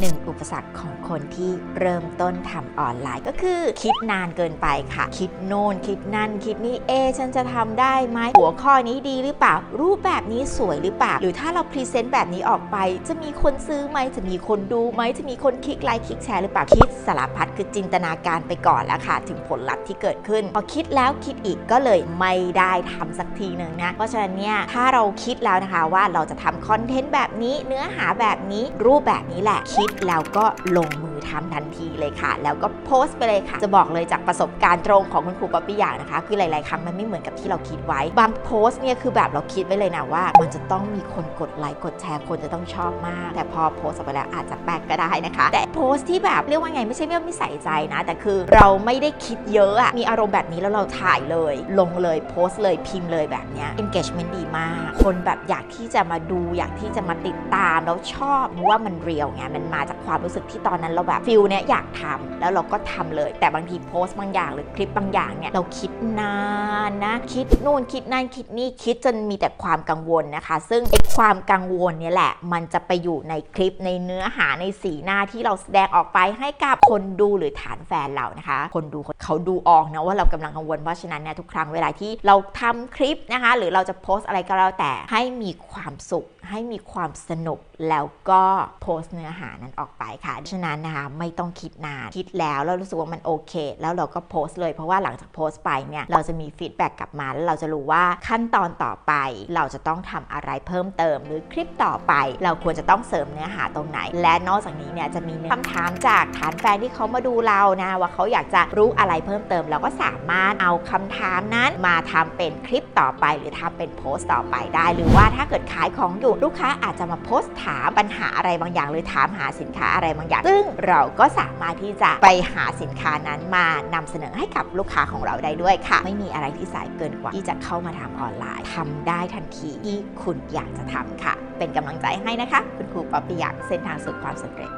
หนึ่งอุปสรรคของคนที่เริ่มต้นทำออนไลน์ก็คือ คิดนานเกินไปค่ะ คิดโน่นคิดนั่น คิดนี่เอ ฉันจะทำได้ไหมหัวข้อนี้ดีหรือเปล่า รูปแบบนี้สวยหรือเปล่า หรือถ้าเราพรีเซนต์แบบนี้ออกไป จะมีคนซื้อไหมจะมีคนดูไหมจะมีคนคลิกไลค์คลิกแชร์หรือเปล่าคิดสารพัดคือจินตนาการไปก่อนแล้วค่ะ ถึงผลลัพธ์ที่เกิดขึ้นพอคิดแล้วคิดอีกก็เลยไม่ได้ทำสักทีหนึ่งนะเพราะฉะนั้นเนี่ยถ้าเราคิดแล้วนะคะว่าเราจะทำคอนเทนต์แบบนี้เนื้อหาแบบนี้รูปแบบนี้แหละคิดแล้วก็ลงมือ ทำทันทีเลยค่ะ แล้วก็โพสต์ไปเลยค่ะ จะบอกเลยจากประสบการณ์ตรงของคุณครูป๊อปปี้อย่างนะคะ คือหลาย ๆ ครั้งมันไม่เหมือนกับที่เราคิดไว้ บางโพสต์เนี่ยคือแบบเราคิดไว้เลยนะว่า มันจะต้องมีคนกดไลค์กดแชร์คนจะต้องชอบมาก แต่พอโพสต์ออกไปแล้วอาจจะแปลกก็ได้นะคะ แต่โพสต์ที่แบบเรียกว่าไงไม่ใช่ว่าไม่ใส่ใจนะ แต่คือเราไม่ได้คิดเยอะอะมีอารมณ์แบบนี้แล้วเราถ่ายเลย ลงเลยโพสต์เลยพิมพ์เลยแบบเนี้ย engagement ดีมาก คนแบบอยากที่จะมาดูอยากที่จะมาติดตามแล้วชอบเพราะว่ามันเรียวไงมันมาจากความรู้สึกที่ตอนนั้นเราแบบฟิลเนี้ยอยากทำแล้วเราก็ทำเลย แต่บางทีโพสต์บางอย่างหรือคลิปบางอย่างเนี่ยเราคิดนานนะคิดนู่นคิดนั่นคิดนี่คิดจนมีแต่ความกังวลนะคะ ซึ่งไอ้ความกังวลเนี่ยแหละ มันจะไปอยู่ในคลิปในเนื้อหาในสีหน้าที่เราแสดงออกไปให้กับคนดูหรือฐานแฟนเรานะคะ คนดูเขาดูออกนะว่าเรากำลังกังวลเพราะฉะนั้นเนี่ยทุกครั้งเวลาที่เราทำคลิปนะคะ หรือเราจะโพสต์อะไรก็แล้วแต่ให้มีความสุข ให้มีความสนุกแล้วก็โพสต์เนื้อหานั้นออกไปค่ะฉะนั้นนะคะไม่ต้องคิดนาน คิดแล้วแล้วรู้สึกว่ามันโอเค แล้วเราก็โพสต์เลยเพราะว่าหลังจากโพสต์ไปเนี่ยเราจะมีฟีดแบ็กกลับมาแล้วเราจะรู้ว่าขั้นตอนต่อไป เราจะต้องทำอะไรเพิ่มเติม หรือคลิปต่อไป เราควรจะต้องเสริมเนื้อหาตรงไหน และนอกจากนี้เนี่ยจะมีคำถามจากฐานแฟนที่เขามาดูเรานะว่าเขาอยากจะรู้อะไรเพิ่มเติม เราก็สามารถเอาคำถามนั้นมาทำเป็นคลิปต่อไป หรือทำเป็นโพสต์ต่อไปได้ หรือว่าถ้าเกิดขายของอยู่ลูกค้าอาจจะมาโพสต์ถามปัญหาอะไรบางอย่าง หรือถามหาสินค้าอะไรบางอย่าง ซึ่งเราก็สามารถที่จะไปหาสินค้านั้นมานำเสนอให้กับลูกค้าของเราได้ด้วยค่ะ ไม่มีอะไรที่สายเกินกว่าที่จะเข้ามาทำออนไลน์ทำได้ทันทีที่คุณอยากจะทำค่ะ เป็นกำลังใจให้นะคะ คุณครูป๊อปปี้ยักเส้นทางสู่ความสำเร็จ